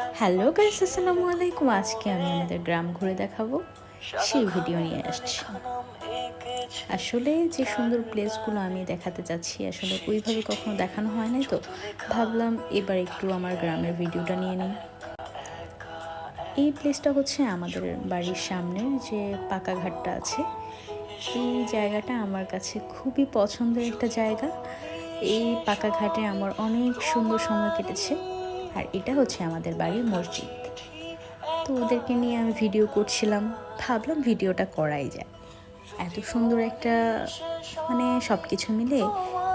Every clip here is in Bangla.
হ্যালো গাইস, আসসালামু আলাইকুম। আজকে আমি আমাদের গ্রাম ঘুরে দেখাবো সেই ভিডিও নিয়ে আসছি। আসলে যে সুন্দর প্লেসগুলো আমি দেখাতে যাচ্ছি আসলে ওইভাবে কখনো দেখানো হয় নাই তো। ভাবলাম এবার একটু আমার গ্রামের ভিডিওটা নিয়ে নিই। এই প্লেসটা হচ্ছে আমাদের বাড়ির সামনের যে পাকা ঘাটটা আছে। এই জায়গাটা আমার কাছে খুবই পছন্দের একটা জায়গা। এই পাকা ঘাটে আমার অনেক সুন্দর সময় কেটেছে। আর এটা হচ্ছে আমাদের বাড়ির মসজিদ। তো ওদেরকে নিয়ে আমি ভিডিও করছিলাম, ভাবলাম ভিডিওটা করাই যায় এত সুন্দর একটা মানে সব কিছু মিলে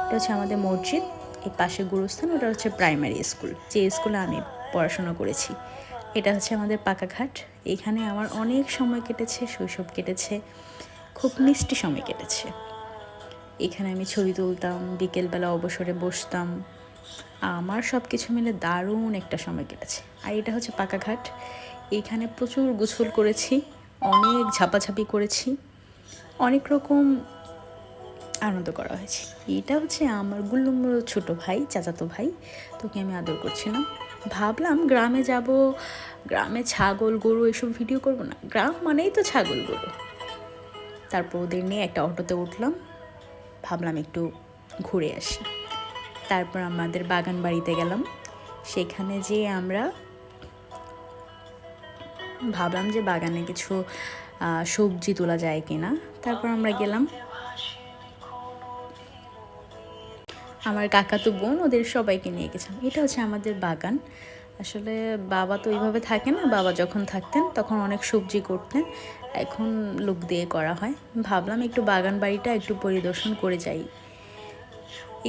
এটা হচ্ছে আমাদের মসজিদ। এই পাশে গুরুস্থান ওটা হচ্ছে প্রাইমারি স্কুল যে স্কুলে আমি পড়াশোনা করেছি। এটা হচ্ছে আমাদের পাকাঘাট। এখানে আমার অনেক সময় কেটেছে, শৈশব কেটেছে, খুব মিষ্টি সময় কেটেছে। এখানে আমি ছবি তুলতাম, বিকেলবেলা অবসরে বসতাম। আমার সব কিছু মিলে দারুণ একটা সময় কেটেছে। আর এটা হচ্ছে পাকাঘাট। এখানে প্রচুর গোসল করেছি, অনেক ঝাপাঝাপি করেছি, অনেক রকম আনন্দ করা হয়েছে। এটা হচ্ছে আমার গুল্লুমুড়ো ছোট ভাই, চাচাতো ভাই, তোকে আমি আদর করছিলাম। ভাবলাম গ্রামে যাব, গ্রামে ছাগল, গরু এসব ভিডিও করব না। গ্রাম মানেই তো ছাগল, গরু। তারপর ওদের নিয়ে একটা অটোতে উঠলাম। ভাবলাম একটু ঘুরে আসি। তারপর আমাদের বাগান বাড়িতে গেলাম। সেখানে যে আমরা ভাবলাম যে বাগানে কিছু সবজি তোলা যায় কিনা। তারপর আমরা গেলাম। আমার কাকাতো বোন ওদের সবাইকে নিয়ে গেছিলাম। এটা হচ্ছে আমাদের বাগান। আসলে বাবা তো ওইভাবে থাকে না। বাবা যখন থাকতেন তখন অনেক সবজি করতেন। এখন লোক দিয়ে করা হয়। ভাবলাম একটু বাগান বাড়িটা একটু পরিদর্শন করে যাই।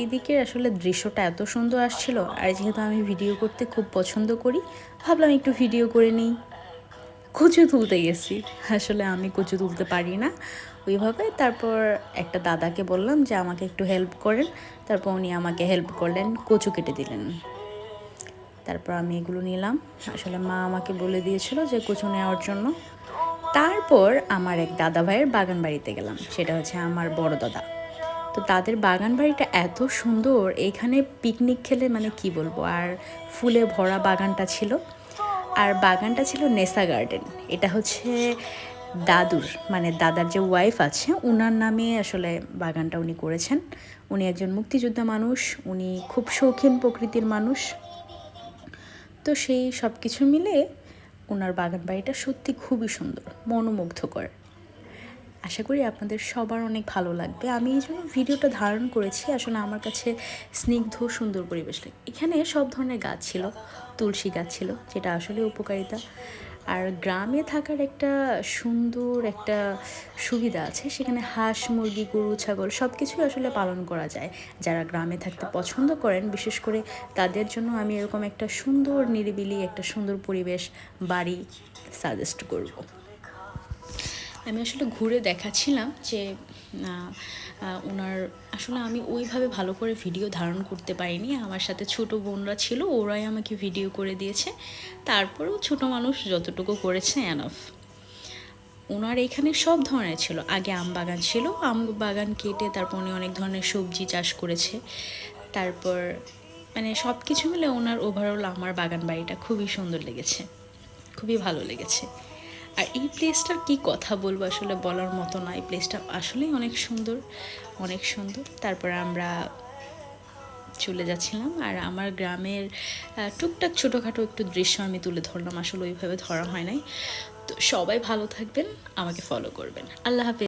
এদিকে আসলে দৃশ্যটা এত সুন্দর আসছিল, আর যেহেতু আমি ভিডিও করতে খুব পছন্দ করি, ভাবলাম একটু ভিডিও করে নিই। কচু তুলতে গেছি। আসলে আমি কচু তুলতে পারি না ওইভাবে। তারপর একটা দাদাকে বললাম যে আমাকে একটু হেল্প করেন। তারপর উনি আমাকে হেল্প করলেন, কচু কেটে দিলেন। তারপর আমি এগুলো নিলাম। আসলে মা আমাকে বলে দিয়েছিল যে কচু নেওয়ার জন্য। তারপর আমার এক দাদা ভাইয়ের বাগান বাড়িতে গেলাম, সেটা হচ্ছে আমার বড় দাদা। তো তাদের বাগান বাড়িটা এত সুন্দর, এখানে পিকনিক খেলে মানে কি বলব, আর ফুলে ভরা বাগানটা ছিল। আর বাগানটা ছিল নেসা গার্ডেন, এটা হচ্ছে দাদুর মানে দাদার যে ওয়াইফ আছে ওনার নামে আসলে বাগানটা উনি করেছেন। উনি একজন মুক্তিযোদ্ধা মানুষ, উনি খুব শৌখিন প্রকৃতির মানুষ। তো সেই সব কিছু মিলে ওনার বাগান বাড়িটা সত্যি খুবই সুন্দর, মনোমুগ্ধকর। আশা করি আপনাদের সবার অনেক ভালো লাগবে। আমি এই জন্য ভিডিওটা ধারণ করেছি। আসলে আমার কাছে স্নিগ্ধ, সুন্দর পরিবেশ লাগে এখানে সব ধরনের গাছ ছিল, তুলসী গাছ ছিল, যেটা আসলে উপকারিতা। আর গ্রামে থাকার একটা সুন্দর একটা সুবিধা আছে। সেখানে হাঁস, মুরগি, গরু, ছাগল সব কিছুই আসলে পালন করা যায়। যারা গ্রামে থাকতে পছন্দ করেন, বিশেষ করে তাদের জন্য আমি এরকম একটা সুন্দর, নিরিবিলি একটা সুন্দর পরিবেশ বাড়ি সাজেস্ট করব। আমি আসলে ঘুরে দেখাচ্ছিলাম যে ওনার আসলে আমি ওইভাবে ভালো করে ভিডিও ধারণ করতে পারিনি। আমার সাথে ছোট বোনরা ছিল, ওরাই আমাকে ভিডিও করে দিয়েছে। তারপরেও ছোট মানুষ যতটুকু করেছে অ্যানফ ওনার এখানে সব ধরনের ছিল। আগে আম বাগান ছিল, আম বাগান কেটে তারপর উনি অনেক ধরনের সবজি চাষ করেছে। তারপর মানে সব কিছু মিলে ওনার ওভারঅল আমার বাগান বাড়িটা খুবই সুন্দর লেগেছে। খুবই ভালো লেগেছে। আর এই প্লেসটার কি কথা বলব আসলে বলার মতো না। এই প্লেসটা আসলেই অনেক সুন্দর অনেক সুন্দর। তারপর আমরা চলে যাচ্ছিলাম আর আমার গ্রামের টুকটাক ছোটোখাটো একটু দৃশ্য আমি তুলে ধরলাম। আসলে ওইভাবে ধরা হয় নাই। তো সবাই ভালো থাকবেন, আমাকে ফলো করবেন। আল্লাহ হাফেজ।